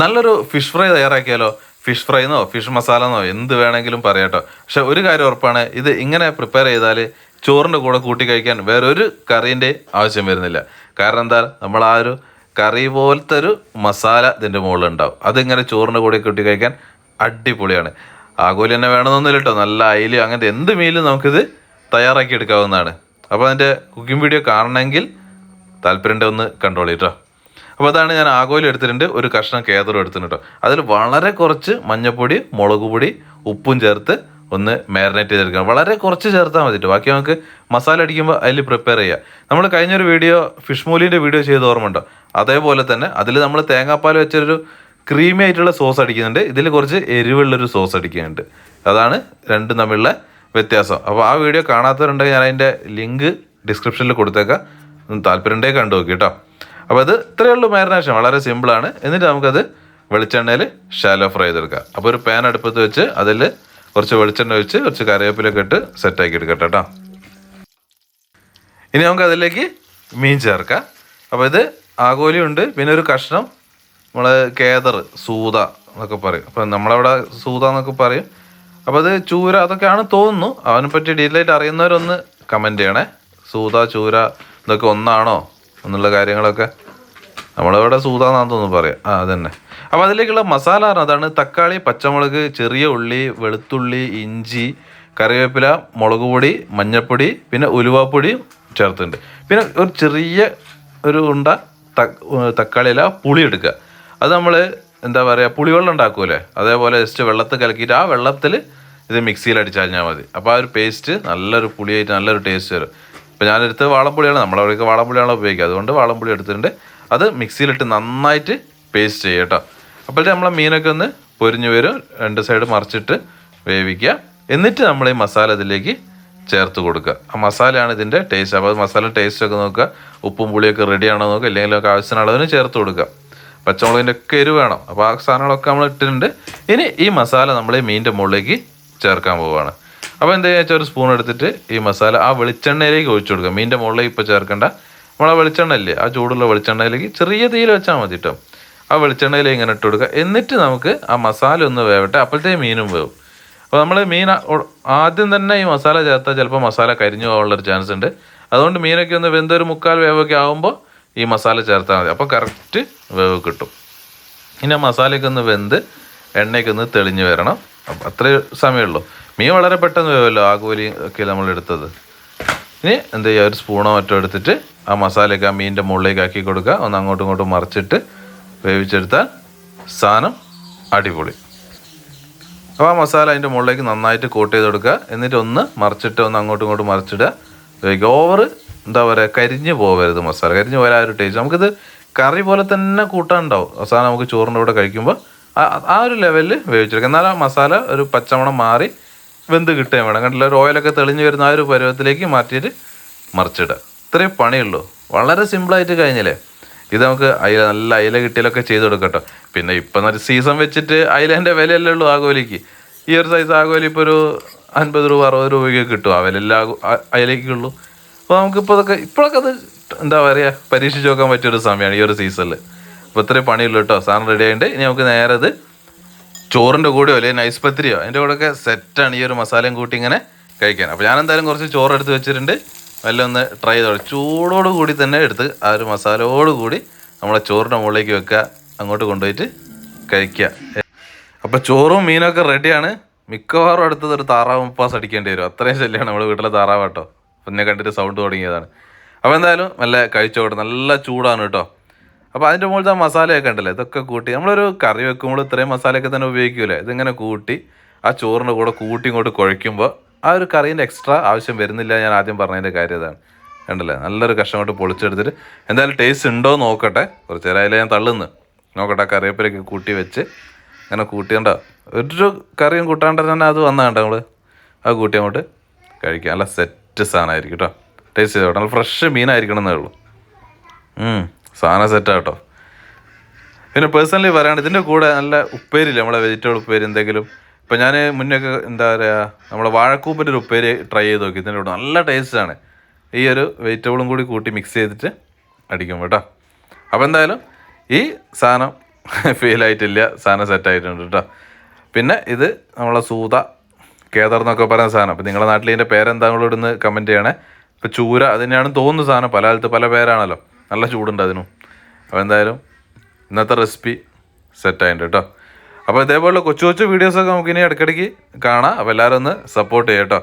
നല്ലൊരു fish fry തയ്യാറാക്കിയാലോ? Fish ഫ്രൈന്നോ ഫിഷ് മസാലന്നോ എന്ത് വേണമെങ്കിലും പറയാട്ടോ. പക്ഷെ ഒരു കാര്യം ഉറപ്പാണ് ഇത് ഇങ്ങനെ പ്രിപ്പയർ ചെയ്താൽ ചോറിന്റെ കൂടെ കൂട്ടി കഴിക്കാൻ വേറൊരു കറീന്റെ ആവശ്യം വരുന്നില്ല. കാരണം എന്താ? നമ്മൾ ആ ഒരു കറി പോലത്തെ ഒരു മസാല ഇതിന്റെ മുകളിൽ ഉണ്ടാവും. അതിങ്ങനെ ചോറിന്റെ കൂടെ കൂട്ടി കഴിക്കാൻ അടിപൊളിയാണ്. ആഗോലി തന്നെ വേണമെന്നൊന്നുമില്ല കേട്ടോ നല്ല അയിൽ അങ്ങനത്തെ എന്ത് മീലും നമുക്കിത് തയ്യാറാക്കി എടുക്കാവുന്നതാണ്. അപ്പോൾ അതിന്റെ കുക്കിംഗ് വീഡിയോ കാണണമെങ്കിൽ താല്പര്യം ഒന്ന് കണ്ടോളി കേട്ടോ അപ്പോൾ അതാണ് ഞാൻ ആഗോലി എടുത്തിട്ടുണ്ട് ഒരു കഷ്ണം കേതറും എടുത്തിട്ടുണ്ട് കേട്ടോ അതിൽ വളരെ കുറച്ച് മഞ്ഞപ്പൊടി മുളക് പൊടി ഉപ്പും ചേർത്ത് ഒന്ന് മാരിനേറ്റ് ചെയ്തെടുക്കണം. വളരെ കുറച്ച് ചേർത്താൽ മതിട്ട് ബാക്കി നമുക്ക് മസാല അടിക്കുമ്പോൾ അതിൽ പ്രിപ്പയർ ചെയ്യുക നമ്മൾ കഴിഞ്ഞൊരു വീഡിയോ ഫിഷ് മൂലിന്റെ വീഡിയോ ചെയ്ത് ഓർമ്മയുണ്ടോ അതേപോലെ തന്നെ അതിൽ നമ്മൾ തേങ്ങാപ്പാൽ വെച്ചൊരു ക്രീമി ആയിട്ടുള്ള സോസ് അടിക്കുന്നുണ്ട്. ഇതിൽ കുറച്ച് എരിവുള്ളൊരു സോസ് അടിക്കുന്നുണ്ട്. അതാണ് രണ്ടും തമ്മിലുള്ള വ്യത്യാസം. അപ്പോൾ ആ വീഡിയോ കാണാത്തവരുണ്ടെങ്കിൽ ഞാൻ അതിന്റെ ലിങ്ക് ഡിസ്ക്രിപ്ഷനിൽ കൊടുത്തേക്കാം. ഒന്ന് താല്പര്യമുണ്ടെങ്കിൽ കണ്ടു നോക്കി കേട്ടോ അപ്പോൾ അത് ഇത്രയേ ഉള്ളൂ മാരിനേഷൻ വളരെ സിമ്പിളാണ് എന്നിട്ട് നമുക്കത് വെളിച്ചെണ്ണയിൽ ഷാലോ ഫ്രൈ ചെയ്തെടുക്കാം. അപ്പോൾ ഒരു പാൻ അടുപ്പത്ത് വെച്ച് അതിൽ കുറച്ച് വെളിച്ചെണ്ണ ഒഴിച്ച് കുറച്ച് കറിവേപ്പിലൊക്കെ ഇട്ട് സെറ്റാക്കി എടുക്കട്ടെ കേട്ടോ. ഇനി നമുക്ക് അതിലേക്ക് മീൻ ചേർക്കാം. അപ്പോൾ ഇത് ആഗോലിയുണ്ട് പിന്നെ ഒരു കഷ്ണം നമ്മൾ കേദർ സൂത എന്നൊക്കെ പറയും. അപ്പം നമ്മളവിടെ സൂത എന്നൊക്കെ പറയും. അപ്പോൾ അത് ചൂര അതൊക്കെയാണ് തോന്നുന്നു. അവനെപ്പറ്റി പറ്റി ഡീറ്റെയിൽ ആയിട്ട് അറിയുന്നവരൊന്ന് കമന്റ് ചെയ്യണേ. സൂത ചൂര ഇതൊക്കെ ഒന്നാണോ? എന്നുള്ള കാര്യങ്ങളൊക്കെ നമ്മളിവിടെ സൂതാന്നാന്ന് തോന്നുന്നു പറയാം. ആ അതന്നെ. അപ്പോൾ അതിലേക്കുള്ള മസാല അതാണ് തക്കാളി പച്ചമുളക് ചെറിയ ഉള്ളി വെളുത്തുള്ളി ഇഞ്ചി കറിവേപ്പില മുളക് പൊടി മഞ്ഞൾപ്പൊടി പിന്നെ ഉലുവാപ്പൊടിയും ചേർത്തിട്ടുണ്ട്. പിന്നെ ഒരു ചെറിയ ഒരു ഉണ്ട തക്കാളിയില പുളി എടുക്കുക. അത് നമ്മൾ എന്താ പറയുക പുളിവെള്ളം ഉണ്ടാക്കൂലേ അതേപോലെ ജസ്റ്റ് വെള്ളത്തിൽ കലക്കിയിട്ട് ആ വെള്ളത്തിൽ ഇത് മിക്സിയിൽ അടിച്ചഴിഞ്ഞാൽ മതി. അപ്പോൾ ആ ഒരു പേസ്റ്റ് നല്ലൊരു പുളിയായിട്ട് നല്ലൊരു ടേസ്റ്റ് വരും. ഇപ്പോൾ ഞാനെടുത്ത് വാളംപുളിയാണ്. നമ്മളവിടെയൊക്കെ വാളംപുളിയാണ് ഉപയോഗിക്കുക. അതുകൊണ്ട് വാളംപുളി എടുത്തിട്ടുണ്ട്. അത് മിക്സിയിലിട്ട് നന്നായിട്ട് പേസ്റ്റ് ചെയ്യുക കേട്ടോ. അപ്പോഴത്തെ നമ്മളെ മീനൊക്കെ ഒന്ന് പൊരിഞ്ഞ് വരും. രണ്ട് സൈഡ് മറിച്ചിട്ട് വേവിക്കുക. എന്നിട്ട് നമ്മൾ ഈ മസാല ഇതിലേക്ക് ചേർത്ത് കൊടുക്കുക. ആ മസാലയാണ് ഇതിന്റെ ടേസ്റ്റ് അപ്പോൾ മസാല ടേസ്റ്റൊക്കെ നോക്കുക. ഉപ്പും പുളിയൊക്കെ റെഡി ആണോ നോക്കുക. ഇല്ലെങ്കിൽ ഒക്കെ ആവശ്യത്തിന് അളവിന് ചേർത്ത് കൊടുക്കുക. പച്ചമുളകിന്റെ ഒക്കെ എരിവ് വേണം. അപ്പോൾ ആ സാധനങ്ങളൊക്കെ നമ്മൾ ഇട്ടിട്ടുണ്ട്. ഇനി ഈ മസാല നമ്മൾ ഈ മീനിന്റെ മുകളിലേക്ക് ചേർക്കാൻ പോവുകയാണ്. അപ്പോൾ എന്താ വെച്ചാൽ ഒരു സ്പൂൺ എടുത്തിട്ട് ഈ മസാല ആ വെളിച്ചെണ്ണയിലേക്ക് ഒഴിച്ചു കൊടുക്കുക. മീന്റെ മുകളിലേക്ക് ഇപ്പോൾ ചേർക്കേണ്ട. നമ്മൾ ആ വെളിച്ചെണ്ണ ഇല്ലേ ആ ചൂടുള്ള വെളിച്ചെണ്ണയിലേക്ക് ചെറിയ തീയിൽ വെച്ചാൽ മതി കേട്ടോ ആ വെളിച്ചെണ്ണയിൽ ഇങ്ങനെ ഇട്ട് കൊടുക്കുക. എന്നിട്ട് നമുക്ക് ആ മസാല ഒന്ന് വേവട്ടെ. അപ്പോഴത്തെ മീനും വേവും. അപ്പോൾ നമ്മൾ മീൻ ആദ്യം തന്നെ ഈ മസാല ചേർത്താൽ ചിലപ്പോൾ മസാല കരിഞ്ഞു പോകാനുള്ളൊരു ചാൻസ് ഉണ്ട്. അതുകൊണ്ട് മീനൊക്കെ ഒന്ന് വെന്തൊരു മുക്കാൽ വേവൊക്കെ ആകുമ്പോൾ ഈ മസാല ചേർത്താൽ മതി. അപ്പോൾ കറക്റ്റ് വേവ് കിട്ടും. ഇനി ആ മസാലയൊക്കെ ഒന്ന് വെന്ത് എണ്ണയൊക്കെ ഒന്ന് തെളിഞ്ഞ് വരണം. അത്രേ സമയമുള്ളൂ. മീൻ വളരെ പെട്ടെന്ന് വേവല്ലോ ആഗോലി ഒക്കെ നമ്മൾ എടുത്തത്. ഇനി എന്ത് ചെയ്യുക ഒരു സ്പൂണോ മറ്റോ എടുത്തിട്ട് ആ മസാലയൊക്കെ ആ മീനിന്റെ മുകളിലേക്ക് ആക്കി കൊടുക്കുക. ഒന്ന് അങ്ങോട്ടും ഇങ്ങോട്ടും മറിച്ചിട്ട് വേവിച്ചെടുത്താൽ സാധനം അടിപൊളി. അപ്പോൾ ആ മസാല അതിന്റെ മുകളിലേക്ക് നന്നായിട്ട് കോട്ട് ചെയ്ത് കൊടുക്കുക. എന്നിട്ട് ഒന്ന് മറിച്ചിട്ട് ഒന്ന് അങ്ങോട്ടും ഇങ്ങോട്ടും മറിച്ചിടുക. ഓവർ എന്താ പറയുക കരിഞ്ഞ് പോകരുത് മസാല. കരിഞ്ഞ് പോയാൽ ആ ഒരു ടേസ്റ്റ് നമുക്കിത് കറി പോലെ തന്നെ കൂട്ടാനുണ്ടാവും. അവസാനം നമുക്ക് ചോറിന്റെ കൂടെ കഴിക്കുമ്പോൾ ആ- ആ ഒരു ലെവലിൽ വേവിച്ചെടുക്കുക. എന്നാൽ ആ മസാല ഒരു പച്ചമണം മാറി വെന്ത് കിട്ടുകയും വേണം. കണ്ടില്ല? ഒരു ഓയിലൊക്കെ തെളിഞ്ഞ് വരുന്ന ആ ഒരു പരുവത്തിലേക്ക് മാറ്റിയിട്ട് മറിച്ചിടുക. ഇത്രയും പണിയുള്ളൂ. വളരെ സിമ്പിളായിട്ട് കഴിഞ്ഞില്ലേ? ഇത് നമുക്ക് അയില നല്ല അയില കിട്ടിയാലൊക്കെ ചെയ്ത് കൊടുക്കട്ടോ പിന്നെ ഇപ്പം ഒരു സീസൺ വെച്ചിട്ട് അയിലേന്റെ വിലയല്ലേ ഉള്ളൂ ആഗോലിക്ക്. ഈ ഒരു സൈസ് ആഗോലി ഇപ്പോൾ ഒരു അൻപത് രൂപ അറുപത് രൂപയ്ക്ക് കിട്ടും. ആ വിലയില്ല അയിലേക്കുള്ളൂ. അപ്പോൾ നമുക്കിപ്പോൾ അതൊക്കെ ഇപ്പോഴൊക്കെ അത് എന്താ പറയുക പരീക്ഷിച്ച് നോക്കാൻ പറ്റിയൊരു സമയമാണ് ഈ ഒരു സീസണിൽ അപ്പോൾ ഇത്രയും പണിയുള്ളൂ കേട്ടോ. സാധനം റെഡി ആയിട്ട് ഇനി നമുക്ക് നേരെ അത് ചോറിന്റെ കൂടെയോ അല്ലെങ്കിൽ നൈസ് പത്തിരിയോ അതിന്റെ കൂടെയൊക്കെ സെറ്റാണ് ഈ ഒരു മസാലയും കൂട്ടി ഇങ്ങനെ കഴിക്കാൻ. അപ്പോൾ ഞാൻ എന്തായാലും കുറച്ച് ചോറ് എടുത്ത് വെച്ചിട്ടുണ്ട്. നല്ല ഒന്ന് ട്രൈ ചെയ്തോളൂ. ചൂടോട് കൂടി തന്നെ എടുത്ത് ആ ഒരു മസാലയോട് കൂടി നമ്മളെ ചോറിന്റെ മുകളിലേക്ക് വെക്കുക. അങ്ങോട്ട് കൊണ്ടുപോയിട്ട് കഴിക്കുക. അപ്പോൾ ചോറും മീനൊക്കെ റെഡിയാണ് മിക്കവാറും അടുത്തത് ഒരു താറാവ് മുപ്പാസ് അടിക്കേണ്ടി വരും. അത്രയും ശല്യമാണ് നമ്മുടെ വീട്ടിലെ താറാവ് കേട്ടോ പിന്നെ കണ്ടിട്ട് സൗണ്ട് തുടങ്ങിയതാണ്. അപ്പോൾ എന്തായാലും നല്ല കഴിച്ചോട്ടെ. നല്ല ചൂടാണ് കേട്ടോ. അപ്പോൾ അതിന്റെ ആ മസാലയൊക്കെ ഉണ്ടല്ലോ? ഇതൊക്കെ കൂട്ടി നമ്മളൊരു കറി വെക്കുമ്പോൾ ഇത്രയും മസാലയൊക്കെ തന്നെ ഉപയോഗിക്കൂലേ ഇതിങ്ങനെ കൂട്ടി ആ ചോറിന്റെ കൂടെ കൂട്ടി ഇങ്ങോട്ട് കുഴയ്ക്കുമ്പോൾ ആ ഒരു കറീന്റെ എക്സ്ട്രാ ആവശ്യം വരുന്നില്ല ഞാൻ ആദ്യം പറഞ്ഞതിന്റെ കാര്യം അതാണ് കണ്ടല്ലേ? നല്ലൊരു കഷ്ണം കൊണ്ട് പൊളിച്ചെടുത്തിട്ട് എന്തായാലും ടേസ്റ്റ് ഉണ്ടോ നോക്കട്ടെ. കുറച്ച് നേരം ഞാൻ തള്ളുന്നു നോക്കട്ടെ കറിവേപ്പിലൊക്കെ കൂട്ടി വെച്ച് അങ്ങനെ കൂട്ടിയണ്ട ഒരു കറിയും കൂട്ടാണ്ട് തന്നെ അത് വന്നാണ്ട നമ്മൾ അത് കൂട്ടി അങ്ങോട്ട് കഴിക്കുക നല്ല സെറ്റ് സാധനമായിരിക്കും കേട്ടോ. ടേസ്റ്റ് ചെയ്തോട്ടെ. നല്ല ഫ്രഷ് മീനായിരിക്കണം എന്നേ ഉള്ളൂ. സാധനം സെറ്റാ കേട്ടോ പിന്നെ പേഴ്സണലി പറയുകയാണ് ഇതിന്റെ കൂടെ നല്ല ഉപ്പേരില്ല നമ്മളെ വെജിറ്റബിൾ ഉപ്പേരി എന്തെങ്കിലും? ഇപ്പം ഞാൻ മുന്നൊക്കെ എന്താ പറയുക നമ്മളെ വാഴക്കൂപ്പിന്റെ ഒരു ഉപ്പേരി ട്രൈ ചെയ്ത് നോക്കി. ഇതിന്റെ കൂടെ നല്ല ടേസ്റ്റാണ് ഈ ഒരു വെജിറ്റബിളും കൂടി കൂട്ടി മിക്സ് ചെയ്തിട്ട് അടിക്കും കേട്ടോ. അപ്പോൾ എന്തായാലും ഈ സാധനം ഫെയിലായിട്ടില്ല സാധനം സെറ്റായിട്ടുണ്ട് കേട്ടോ. പിന്നെ ഇത് നമ്മളെ സൂത കേദർ എന്നൊക്കെ പറയുന്ന സാധനം. അപ്പോൾ നിങ്ങളുടെ നാട്ടിൽ ഇതിന്റെ പേരെന്താണെങ്കിലും ഇടുന്ന് കമന്റ് ചെയ്യണേ. ഇപ്പോൾ ചൂര അതിനാണ് തോന്നുന്ന സാധനം. പല കാലത്ത് പല പേരാണല്ലോ. നല്ല ചൂടുണ്ട് അതിനും. അപ്പോൾ എന്തായാലും ഇന്നത്തെ റെസിപ്പി സെറ്റ് ആയിട്ടുണ്ട് കേട്ടോ അപ്പോൾ ഇതേപോലുള്ള കൊച്ചു കൊച്ചു വീഡിയോസൊക്കെ നമുക്ക് ഇനി ഇടയ്ക്കിടയ്ക്ക് കാണാം. അപ്പോൾ എല്ലാവരും ഒന്ന് സപ്പോർട്ട് ചെയ്യാം കേട്ടോ